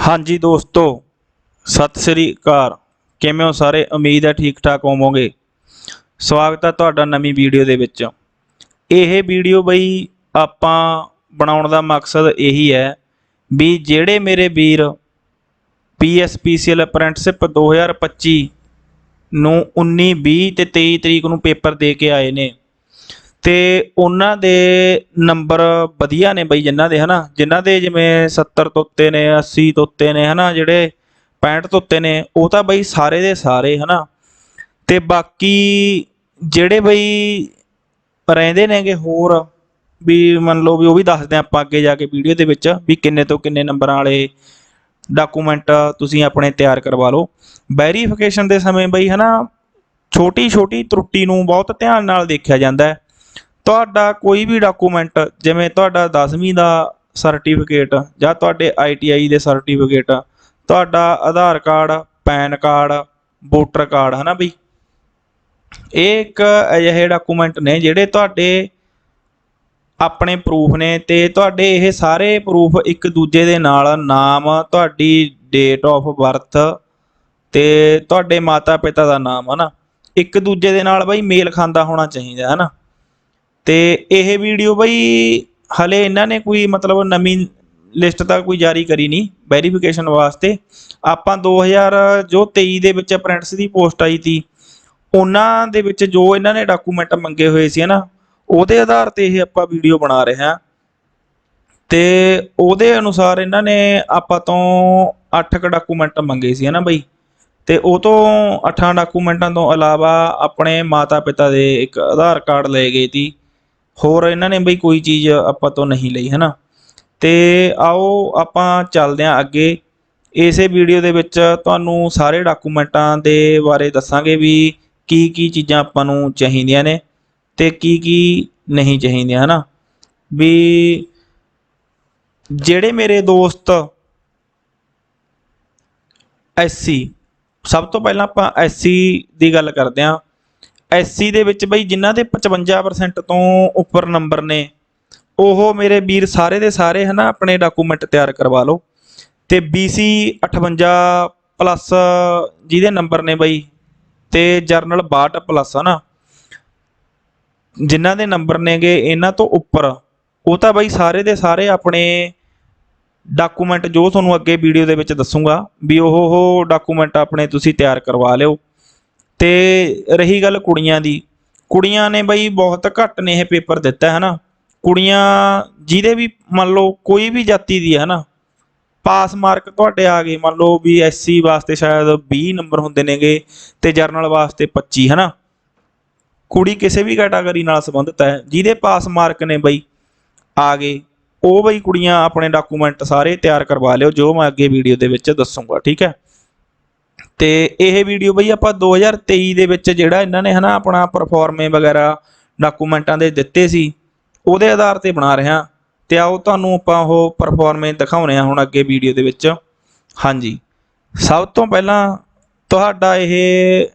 ਹਾਂਜੀ ਦੋਸਤੋ, ਸਤਿ ਸ੍ਰੀ ਅਕਾਲ। ਕਿਵੇਂ ਹੋ ਸਾਰੇ? ਉਮੀਦ ਹੈ ਠੀਕ ਠਾਕ ਹੋਵੋਗੇ। ਸਵਾਗਤ ਹੈ ਤੁਹਾਡਾ ਨਵੀਂ ਵੀਡੀਓ ਦੇ ਵਿੱਚ। ਇਹ ਵੀਡੀਓ ਬਈ ਆਪਾਂ ਬਣਾਉਣ ਦਾ ਮਕਸਦ ਇਹੀ ਹੈ ਵੀ ਜਿਹੜੇ ਮੇਰੇ ਵੀਰ ਪੀਐਸਪੀਸੀਐਲ ਅਪ੍ਰੈਂਟਿਸਸ਼ਿਪ 2025 ਨੂੰ 19 20 ਤੇ 23 ਤਰੀਕ ਨੂੰ ਪੇਪਰ ਦੇ ਕੇ ਆਏ ਨੇ ਤੇ ਉਹਨਾਂ ਦੇ ਨੰਬਰ ਵਧੀਆ ਨੇ ਬਈ ਜਿਨ੍ਹਾਂ ਦੇ, ਹਨਾ? ਜਿਨ੍ਹਾਂ ਦੇ ਜਿਵੇਂ 70 ਤੋਂ ਉੱਤੇ ਨੇ 80 ਤੋਂ ਉੱਤੇ ਨੇ, ਹਨਾ? ਜਿਹੜੇ 65 ਤੋਂ ਉੱਤੇ ਨੇ, ਉਹ ਤਾਂ ਬਈ ਸਾਰੇ ਦੇ ਸਾਰੇ, ਹਨਾ? ਤੇ ਬਾਕੀ ਜਿਹੜੇ ਬਈ ਰਹਿੰਦੇ ਨੇਗੇ ਹੋਰ, ਵੀ ਮੰਨ ਲਓ ਵੀ ਉਹ ਵੀ ਦੱਸਦੇ ਹਾਂ ਆਪਾਂ ਅੱਗੇ ਜਾ ਕੇ ਵੀਡੀਓ ਦੇ ਵਿੱਚ ਵੀ ਕਿੰਨੇ ਤੋਂ ਕਿੰਨੇ ਨੰਬਰਾਂ ਵਾਲੇ ਡਾਕੂਮੈਂਟ ਤੁਸੀਂ ਆਪਣੇ ਤਿਆਰ ਕਰਵਾ ਲਓ। ਵੈਰੀਫਿਕੇਸ਼ਨ ਦੇ ਸਮੇਂ ਬਈ, ਹਨਾ? ਛੋਟੀ ਛੋਟੀ ਤਰੁੱਟੀ ਨੂੰ ਬਹੁਤ ਧਿਆਨ ਨਾਲ ਦੇਖਿਆ ਜਾਂਦਾ ਹੈ। ਤੁਹਾਡਾ ਕੋਈ ਵੀ ਡਾਕੂਮੈਂਟ ਜਿਵੇਂ ਤੁਹਾਡਾ 10ਵੀਂ ਦਾ ਸਰਟੀਫਿਕੇਟ ਜਾਂ ਤੁਹਾਡੇ ਆਈਟੀਆਈ ਦੇ ਸਰਟੀਫਿਕੇਟ ਤੁਹਾਡਾ Aadhaar card, PAN card, voter card, ਹਨਾ ਬਈ? ਇਹ ਇੱਕ ਅਜਿਹੇ ਡਾਕੂਮੈਂਟ ਨੇ ਜਿਹੜੇ ਤੁਹਾਡੇ ਆਪਣੇ ਪ੍ਰੂਫ ਨੇ ਤੇ ਤੁਹਾਡੇ ਇਹ ਸਾਰੇ ਪ੍ਰੂਫ ਇੱਕ ਦੂਜੇ ਦੇ ਨਾਲ ਨਾਮ, ਤੁਹਾਡੀ ਡੇਟ ਆਫ ਬਰਥ ਤੇ ਤੁਹਾਡੇ ਮਾਤਾ ਪਿਤਾ ਦਾ ਨਾਮ, ਹਨਾ? ਇੱਕ ਦੂਜੇ ਦੇ ਨਾਲ ਬਈ ਮੇਲ ਖਾਂਦਾ ਹੋਣਾ ਚਾਹੀਦਾ, ਹਨਾ? ਤੇ ਇਹ ਵੀਡੀਓ ਬਈ ਹਲੇ ਇਹਨਾਂ ਨੇ ਕੋਈ ਮਤਲਬ ਨਵੀਂ ਲਿਸਟ ਤਾਂ ਕੋਈ ਜਾਰੀ ਕਰੀ ਨਹੀਂ ਵੈਰੀਫਿਕੇਸ਼ਨ ਵਾਸਤੇ। ਆਪਾਂ 2000 ਜੋ 23 ਦੇ ਵਿੱਚ ਅਪ੍ਰੈਂਟਿਸ ਦੀ ਪੋਸਟ ਆਈ ਤੀ, ਉਹਨਾਂ ਦੇ ਵਿੱਚ ਜੋ ਇਹਨਾਂ ਨੇ ਡਾਕੂਮੈਂਟ ਮੰਗੇ ਹੋਏ ਸੀ ਹਨਾ, ਉਹਦੇ ਆਧਾਰ ਤੇ ਇਹ ਆਪਾਂ ਵੀਡੀਓ ਬਣਾ ਰਹੇ ਹਾਂ। ਤੇ ਉਹਦੇ ਅਨੁਸਾਰ ਇਹਨਾਂ ਨੇ ਆਪਾਂ ਤੋਂ 8 ਕ ਡਾਕੂਮੈਂਟ ਮੰਗੇ ਸੀ ਹਨਾ ਬਈ। ਤੇ ਉਹ ਤੋਂ 8 ਡਾਕੂਮੈਂਟਾਂ ਤੋਂ ਇਲਾਵਾ ਆਪਣੇ ਮਾਤਾ ਪਿਤਾ ਦੇ ਇੱਕ ਆਧਾਰ ਕਾਰਡ ਲਏ ਗਏ ਸੀ ਹੋਰ ਇਹਨਾਂ ਨੇ ਬਈ ਕੋਈ ਚੀਜ਼ ਆਪਾਂ ਤੋਂ ਨਹੀਂ ਲਈ, ਹਨਾ? ਤੇ ਆਓ ਆਪਾਂ ਚੱਲਦੇ ਹਾਂ ਅੱਗੇ। ਇਸੇ ਵੀਡੀਓ ਦੇ ਵਿੱਚ ਤੁਹਾਨੂੰ ਸਾਰੇ ਡਾਕੂਮੈਂਟਾਂ ਦੇ ਬਾਰੇ ਦੱਸਾਂਗੇ ਵੀ ਕੀ ਕੀ ਚੀਜ਼ਾਂ ਆਪਾਂ ਨੂੰ ਚਾਹੀਦੀਆਂ ਨੇ ਤੇ ਕੀ ਕੀ ਨਹੀਂ ਚਾਹੀਦੀਆਂ, ਹਨਾ? ਵੀ ਜਿਹੜੇ ਮੇਰੇ ਦੋਸਤ ਐਸਸੀ ਸਭ ਤੋਂ ਪਹਿਲਾਂ ਆਪਾਂ ਐਸਸੀ ਦੀ ਗੱਲ ਕਰਦੇ ਹਾਂ। ਐਸਸੀ ਦੇ ਵਿੱਚ ਬਈ ਜਿਨ੍ਹਾਂ ਦੇ 55% ਤੋਂ ਉੱਪਰ ਨੰਬਰ ਨੇ, ਉਹ ਮੇਰੇ ਵੀਰ ਸਾਰੇ ਦੇ ਸਾਰੇ ਹਨਾ ਆਪਣੇ ਡਾਕੂਮੈਂਟ ਤਿਆਰ ਕਰਵਾ ਲਓ। ਤੇ BC 58 ਪਲੱਸ ਜਿਹਦੇ ਨੰਬਰ ਨੇ ਬਈ, ਤੇ ਜਰਨਲ 62 ਪਲੱਸ ਹਨਾ। ਜਿਨ੍ਹਾਂ ਦੇ ਨੰਬਰ ਨੇਗੇ ਇਹਨਾਂ ਤੋਂ ਉੱਪਰ, ਉਹ ਤਾਂ ਬਈ ਸਾਰੇ ਦੇ ਸਾਰੇ ਆਪਣੇ ਡਾਕੂਮੈਂਟ ਜੋ ਤੁਹਾਨੂੰ ਅੱਗੇ ਵੀਡੀਓ ਦੇ ਵਿੱਚ ਦੱਸੂਗਾ, ਵੀ ਉਹ ਉਹ ਡਾਕੂਮੈਂਟ ਆਪਣੇ ਤੁਸੀਂ ਤਿਆਰ ਕਰਵਾ ਲਿਓ। ਤੇ ਰਹੀ ਗੱਲ ਕੁੜੀਆਂ ਦੀ। ਕੁੜੀਆਂ ਨੇ ਬਈ ਬਹੁਤ ਘੱਟ ਨੇ ਇਹ ਪੇਪਰ ਦਿੱਤਾ ਹੈ ਨਾ ਕੁੜੀਆਂ ਜਿਹਦੇ ਵੀ ਮੰਨ ਲਓ ਕੋਈ ਵੀ ਜਾਤੀ ਦੀ ਹੈ ਨਾ ਪਾਸ ਮਾਰਕ ਤੁਹਾਡੇ ਆ ਗਏ, ਮੰਨ ਲਓ ਵੀ ਐਸਸੀ ਵਾਸਤੇ ਸ਼ਾਇਦ 20 ਨੰਬਰ ਹੁੰਦੇ ਨੇਗੇ ਤੇ ਜਰਨਲ ਵਾਸਤੇ 25 ਹੈ ਨਾ ਕੁੜੀ ਕਿਸੇ ਵੀ ਕੈਟਾਗਰੀ ਨਾਲ ਸੰਬੰਧਿਤ ਹੈ, ਜਿਹਦੇ ਪਾਸ ਮਾਰਕ ਨੇ ਬਈ ਆ ਗਏ, ਉਹ ਬਈ ਕੁੜੀਆਂ ਆਪਣੇ ਡਾਕੂਮੈਂਟ ਸਾਰੇ ਤਿਆਰ ਕਰਵਾ ਲਿਓ, ਜੋ ਮੈਂ ਅੱਗੇ ਵੀਡੀਓ ਦੇ ਵਿੱਚ ਦੱਸੂਗਾ, ਠੀਕ ਹੈ। ਤੇ ਇਹ ਵੀਡੀਓ ਬਈ ਆਪਾਂ 2023 ਦੇ ਵਿੱਚ ਜਿਹੜਾ ਇਹਨਾਂ ਨੇ ਹਨਾ ਆਪਣਾ ਪਰਫਾਰਮੇ ਵਗੈਰਾ ਡਾਕੂਮੈਂਟਾਂ ਦੇ ਦਿੱਤੇ ਸੀ, ਉਹਦੇ ਆਧਾਰ ਤੇ ਬਣਾ ਰਿਹਾ ਤੇ ਆਓ ਤੁਹਾਨੂੰ ਆਪਾਂ ਉਹ ਪਰਫਾਰਮੇ ਦਿਖਾਉਣੇ ਆ ਹੁਣ ਅੱਗੇ ਵੀਡੀਓ ਦੇ ਵਿੱਚ। ਹਾਂਜੀ। ਸਭ ਤੋਂ ਪਹਿਲਾਂ ਤੁਹਾਡਾ ਇਹ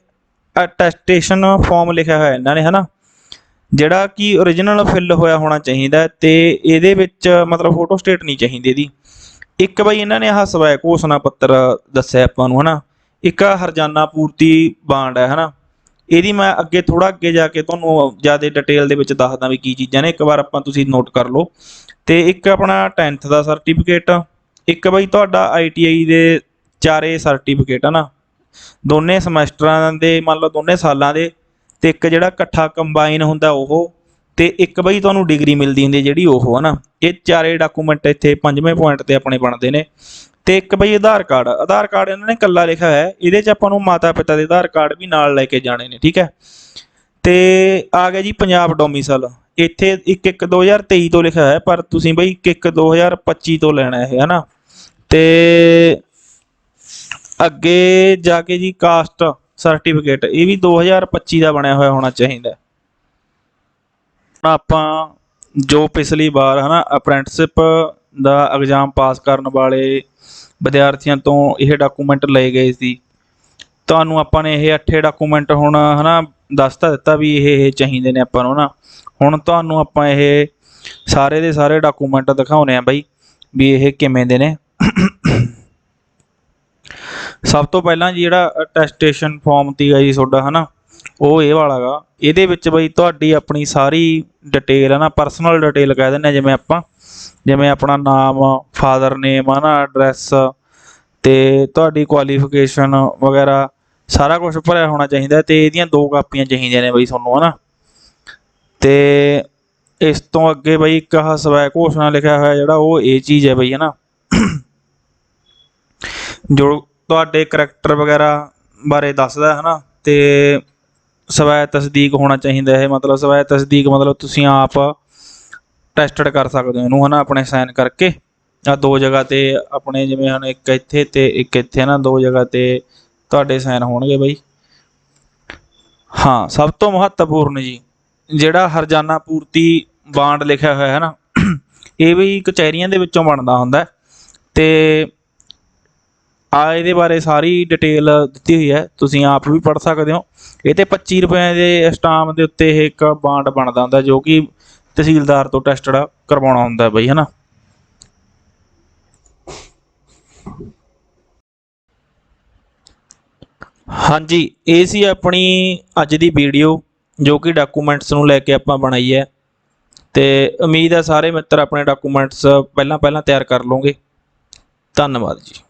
ਅਟੈਸਟੇਸ਼ਨ ਫਾਰਮ ਲਿਖਿਆ ਹੋਇਆ ਇਹਨਾਂ ਨੇ ਹਨਾ, ਜਿਹੜਾ ਕਿ origignal ਫਿਲ ਹੋਇਆ ਹੋਣਾ ਚਾਹੀਦਾ ਹੈ ਤੇ ਇਹਦੇ ਵਿੱਚ ਮਤਲਬ ਫੋਟੋ ਸਟੇਟ ਨਹੀਂ ਚਾਹੀਦੀ ਇਹਦੀ। ਇੱਕ ਬਈ ਇਹਨਾਂ ਨੇ ਆਹ ਸਵੈ ਘੋਸ਼ਣਾ ਪੱਤਰ ਦੱਸਿਆ ਆਪਾਂ ਨੂੰ ਹਨਾ ਇੱਕ ਆਹ ਹਰਜਾਨਾ ਪੂਰਤੀ ਬਾਂਡ ਹੈ, ਹਨਾ? ਇਹਦੀ ਮੈਂ ਅੱਗੇ ਥੋੜਾ ਅੱਗੇ ਜਾ ਕੇ ਤੁਹਾਨੂੰ ਜ਼ਿਆਦਾ ਡਿਟੇਲ ਦੇ ਵਿੱਚ ਦੱਸਦਾ ਵੀ ਕੀ ਚੀਜ਼ਾਂ ਨੇ। ਇੱਕ ਵਾਰ ਆਪਾਂ ਤੁਸੀਂ ਨੋਟ ਕਰ ਲਓ। ਤੇ ਇੱਕ ਆਪਣਾ 10th ਦਾ ਸਰਟੀਫਿਕੇਟ ਇੱਕ ਬਈ ਤੁਹਾਡਾ ITI ਦੇ ਚਾਰੇ ਸਰਟੀਫਿਕੇਟ ਹਨਾ? ਦੋਨੇ ਸਮੈਸਟਰਾਂ ਦੇ, ਮੰਨ ਲਓ ਦੋਨੇ ਸਾਲਾਂ ਦੇ, ਤੇ ਇੱਕ ਜਿਹੜਾ ਇਕੱਠਾ ਕੰਬਾਈਨ ਹੁੰਦਾ ਉਹ, ਤੇ ਇੱਕ ਬਈ ਤੁਹਾਨੂੰ ਡਿਗਰੀ ਮਿਲਦੀ ਹੁੰਦੀ ਜਿਹੜੀ ਉਹ, ਹਨਾ? ਇਹ ਚਾਰੇ ਡਾਕੂਮੈਂਟ ਇੱਥੇ ਪੰਜਵੇਂ ਪੁਆਇੰਟ ਤੇ ਆਪਣੇ ਬਣਦੇ ਨੇ। ਤੇ ਇੱਕ ਬਈ ਆਧਾਰ ਕਾਰਡ ਆਧਾਰ ਕਾਰਡ ਇਹਨਾਂ ਨੇ ਇਕੱਲਾ ਲਿਖਿਆ ਹੋਇਆ ਹੈ, ਇਹਦੇ 'ਚ ਆਪਾਂ ਨੂੰ ਮਾਤਾ ਪਿਤਾ ਦੇ ਆਧਾਰ ਕਾਰਡ ਵੀ ਨਾਲ ਲੈ ਕੇ ਜਾਣੇ ਨੇ, ਠੀਕ ਹੈ। ਤੇ ਆ ਗਿਆ ਜੀ ਪੰਜਾਬ ਡੋਮਿਸਲ ਇੱਥੇ 1 1 2023 ਤੋਂ ਲਿਖਿਆ ਹੋਇਆ ਪਰ ਤੁਸੀਂ ਬਈ 1 1 2025 ਤੋਂ ਲੈਣਾ ਹੈ ਹਨਾ। ਤੇ ਅੱਗੇ ਜਾ ਕੇ ਜੀ ਕਾਸਟ ਸਰਟੀਫਿਕੇਟ ਇਹ ਵੀ 2025 ਦਾ ਬਣਿਆ ਹੋਇਆ ਹੋਣਾ ਚਾਹੀਦਾ ਆਪਾਂ ਜੋ ਪਿਛਲੀ ਵਾਰ, ਹਨਾ ਅਪ੍ਰੈਂਟਿਸਸ਼ਿਪ ਦਾ ਐਗਜ਼ਾਮ ਪਾਸ ਕਰਨ ਵਾਲੇ ਵਿਦਿਆਰਥੀਆਂ ਤੋਂ ਇਹ ਡਾਕੂਮੈਂਟ ਲਏ ਗਏ ਸੀ। ਤੁਹਾਨੂੰ ਆਪਾਂ ਨੇ ਇਹ ਅੱਠੇ ਡਾਕੂਮੈਂਟ ਹੁਣ ਹਨਾ ਦੱਸਤਾ ਦਿੱਤਾ ਵੀ ਇਹ ਇਹ ਚਾਹੀਦੇ ਨੇ ਆਪਾਂ ਨੂੰ ਨਾ ਹੁਣ ਤੁਹਾਨੂੰ ਆਪਾਂ ਇਹ ਸਾਰੇ ਦੇ ਸਾਰੇ ਡਾਕੂਮੈਂਟ ਦਿਖਾਉਣੇ ਆ ਬਾਈ ਵੀ ਇਹ ਕਿਵੇਂ ਦੇ ਨੇ। ਸਭ ਤੋਂ ਪਹਿਲਾਂ ਜੀ ਜਿਹੜਾ ਅਟੈਸਟੇਸ਼ਨ ਫਾਰਮ ਤੀਗਾ ਜੀ ਤੁਹਾਡਾ ਹਨਾ, ਉਹ ਇਹ ਵਾਲਾ ਗਾ। ਇਹਦੇ ਵਿੱਚ ਬਈ ਤੁਹਾਡੀ ਆਪਣੀ ਸਾਰੀ ਡਿਟੇਲ ਹੈ ਨਾ ਪਰਸਨਲ ਡਿਟੇਲ ਕਹਿ ਦਿੰਦੇ ਆ ਜਿਵੇਂ ਆਪਾਂ। ਜਿਵੇਂ ਆਪਣਾ ਨਾਮ ਫਾਦਰ ਨੇਮ ਹੈ ਨਾ ਐਡਰੈਸ ਤੇ ਤੁਹਾਡੀ ਕੁਆਲੀਫਿਕੇਸ਼ਨ ਵਗੈਰਾ ਸਾਰਾ ਕੁਝ ਭਰਿਆ ਹੋਣਾ ਚਾਹੀਦਾ ਤੇ ਇਹਦੀਆਂ ਦੋ ਕਾਪੀਆਂ ਚਾਹੀਦੀਆਂ ਨੇ ਬਈ ਤੁਹਾਨੂੰ, ਹਨਾ? ਤੇ ਇਸ ਤੋਂ ਅੱਗੇ ਬਈ ਇੱਕ ਆਹ ਸਵੈ ਘੋਸ਼ਣਾ ਲਿਖਿਆ ਹੋਇਆ ਜਿਹੜਾ ਉਹ ਇਹ ਚੀਜ਼ ਹੈ ਬਈ, ਹਨਾ? ਜੋ ਤੁਹਾਡੇ ਕਰੈਕਟਰ ਵਗੈਰਾ ਬਾਰੇ ਦੱਸਦਾ ਹੈ ਨਾ ਤੇ ਸਵੈ ਤਸਦੀਕ ਹੋਣਾ ਚਾਹੀਦਾ ਹੈ ਮਤਲਬ ਸਵੈ ਤਸਦੀਕ ਮਤਲਬ ਤੁਸੀਂ ਆਪ ਟੈਸਟਡ ਕਰ ਸਕਦੇ ਹੋ ਇਹਨੂੰ, ਹਨਾ, ਆਪਣੇ ਸਾਈਨ ਕਰਕੇ। ਆ ਦੋ ਜਗ੍ਹਾ ਤੇ ਆਪਣੇ ਜਿਵੇਂ ਹੁਣ ਇੱਕ ਇੱਥੇ ਤੇ ਇੱਕ ਇੱਥੇ, ਹਨਾ, ਦੋ ਜਗ੍ਹਾ ਤੇ ਤੁਹਾਡੇ ਸਾਈਨ ਹੋਣਗੇ ਬਈ। ਹਾਂ, ਸਭ ਤੋਂ ਮਹੱਤਵਪੂਰਨ ਜੀ, ਜਿਹੜਾ ਹਰਜਾਨਾ ਪੂਰਤੀ ਬਾਂਡ ਲਿਖਿਆ ਹੋਇਆ ਹੈ ਨਾ ਇਹ ਵੀ ਕਚਹਿਰੀਆਂ ਦੇ ਵਿੱਚੋਂ ਬਣਦਾ ਹੁੰਦਾ ਤੇ ਆ ਇਹਦੇ ਬਾਰੇ ਸਾਰੀ ਡਿਟੇਲ ਦਿੱਤੀ ਹੋਈ ਹੈ, ਤੁਸੀਂ ਆਪ ਵੀ ਪੜ੍ਹ ਸਕਦੇ ਹੋ। ਇਹ ਤੇ 25 ਰੁਪਏ ਦੇ ਸਟਾਮ ਦੇ ਉੱਤੇ ਇਹ ਇੱਕ ਬਾਂਡ ਬਣਦਾ ਹੁੰਦਾ, ਜੋ ਕਿ ਤਹਿਸੀਲਦਾਰ ਤੋਂ ਟੈਸਟਡ ਕਰਵਾਉਣਾ ਹੁੰਦਾ ਬਈ, ਹਨਾ? ਹਾਂਜੀ, ਇਹ ਸੀ ਆਪਣੀ ਅੱਜ ਦੀ ਵੀਡੀਓ ਜੋ ਕਿ ਡਾਕੂਮੈਂਟਸ ਨੂੰ ਲੈ ਕੇ ਆਪਾਂ ਬਣਾਈ ਹੈ। ਤੇ ਉਮੀਦ ਹੈ ਸਾਰੇ ਮਿੱਤਰ ਆਪਣੇ ਡਾਕੂਮੈਂਟਸ ਪਹਿਲਾਂ ਪਹਿਲਾਂ ਤਿਆਰ ਕਰ ਲਓਗੇ। ਧੰਨਵਾਦ ਜੀ।